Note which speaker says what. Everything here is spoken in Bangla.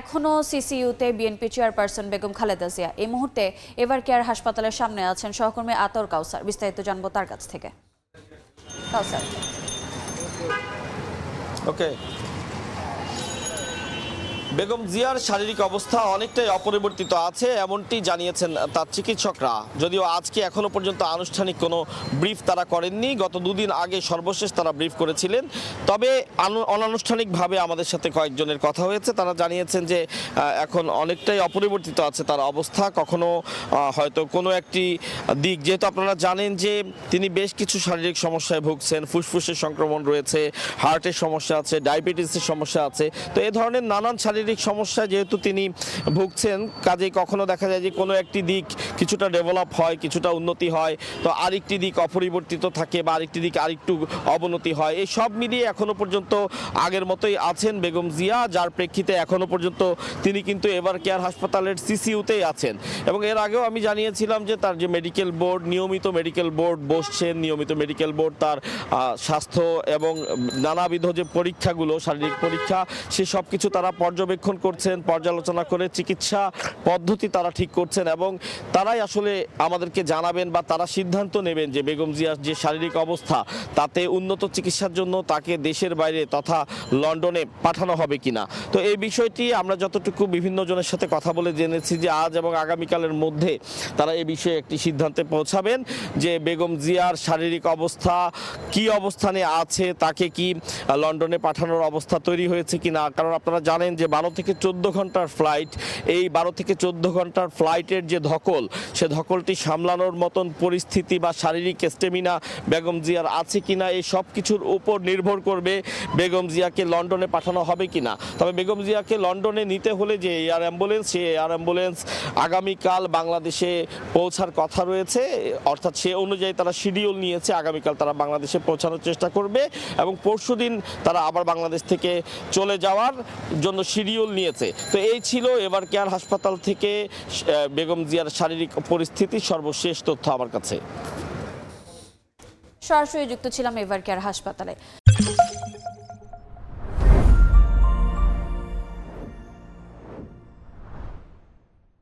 Speaker 1: এখনও সিসিইউতে বিএনপি চেয়ারপারসন বেগম খালেদা জিয়া। এই মুহূর্তে এবার কেয়ার হাসপাতালের সামনে আছেন সহকর্মী আতর কাউসার। বিস্তারিত জানব তার কাছ থেকে। কাউসার।
Speaker 2: ওকে বেগম জিয়ার শারীরিক অবস্থা অনেকটাই অপরিবর্তিত আছে, এমনটি জানিয়েছেন তার চিকিৎসকরা। যদিও আজকে এখনও পর্যন্ত আনুষ্ঠানিক কোনো ব্রিফ তারা করেননি, গত দুদিন আগে সর্বশেষ তারা ব্রিফ করেছিলেন। তবে অনানুষ্ঠানিকভাবে আমাদের সাথে কয়েকজনের কথা হয়েছে। তারা জানিয়েছেন যে এখন অনেকটাই অপরিবর্তিত আছে তার অবস্থা। কখনো হয়তো কোনো একটি দিক। যেহেতু আপনারা জানেন যে, তিনি বেশ কিছু শারীরিক সমস্যায় ভুগছেন, ফুসফুসের সংক্রমণ রয়েছে, হার্টের সমস্যা আছে, ডায়াবেটিসের সমস্যা আছে। তো এই ধরনের নানান শারীরিক সমস্যা যেহেতু তিনি ভুগছেন কাজে কখনো দেখা যায় যে কোনো একটি দিক কিছুটা ডেভেলপ হয়, কিছুটা উন্নতি হয়, তো আরেকটি দিক অপরিবর্তিত থাকে বা আরেকটি দিক আরেকটু অবনতি হয়। এই সব মিলিয়ে এখনও পর্যন্ত আগের মতোই আছেন বেগম জিয়া, যার প্রেক্ষিতে এখনও পর্যন্ত তিনি কিন্তু এবার কেয়ার হাসপাতালের সিসিউতেই আছেন। এবং এর আগেও আমি জানিয়েছিলাম যে তার যে মেডিকেল বোর্ড নিয়মিত মেডিকেল বোর্ড বসছেন, নিয়মিত মেডিকেল বোর্ড তার স্বাস্থ্য এবং নানাবিধ যে পরীক্ষাগুলো, শারীরিক পরীক্ষা, সে সব কিছু তারা পর্যবেক্ষণ করছেন, পর্যালোচনা করে চিকিৎসা পদ্ধতি তারা ঠিক করছেন এবং তারাই আসলে আমাদেরকে জানাবেন বা তারা সিদ্ধান্ত নেবেন যে বেগম জিয়ার যে শারীরিক অবস্থা, তাতে উন্নত চিকিৎসার জন্য তাকে দেশের বাইরে তথা লন্ডনে পাঠানো হবে কিনা। তো এই বিষয়টি আমরা যতটুকু বিভিন্ন জনের সাথে কথা বলে জেনেছি যে আজ এবং আগামীকালের মধ্যে তারা এই বিষয়ে একটি সিদ্ধান্তে পৌঁছাবেন যে বেগম জিয়ার শারীরিক অবস্থা কি অবস্থানে আছে, তাকে কি লন্ডনে পাঠানোর অবস্থা তৈরি হয়েছে কিনা। কারণ আপনারা জানেন যে বারো থেকে চোদ্দ ঘণ্টার ফ্লাইট এই বারো থেকে চোদ্দ ঘণ্টার ফ্লাইটের যে ধকল, সে ধকলটি সামলানোর মতন পরিস্থিতি বা শারীরিক স্টেমিনা বেগম জিয়ার আছে কিনা, এই সব কিছুর উপর নির্ভর করবে বেগম জিয়াকে লন্ডনে পাঠানো হবে কিনা। তবে বেগম জিয়াকে লন্ডনে নিতে হলে যে এয়ার অ্যাম্বুলেন্স, সে এয়ার অ্যাম্বুলেন্স আগামীকাল বাংলাদেশে পৌঁছার কথা রয়েছে, অর্থাৎ সে অনুযায়ী তারা শিডিউল নিয়েছে, আগামীকাল তারা বাংলাদেশে পৌঁছানোর চেষ্টা করবে এবং পরশুদিন তারা আবার বাংলাদেশ থেকে চলে যাওয়ার জন্য শিডিউল নিয়েছে। তো এই ছিল এবার কেয়ার হাসপাতাল থেকে বেগম জিয়ার শারীরিক পরিস্থিতি, সর্বশেষ তথ্য আমার কাছে।
Speaker 1: সরাসরি যুক্ত ছিলাম এবার কেয়ার হাসপাতালে।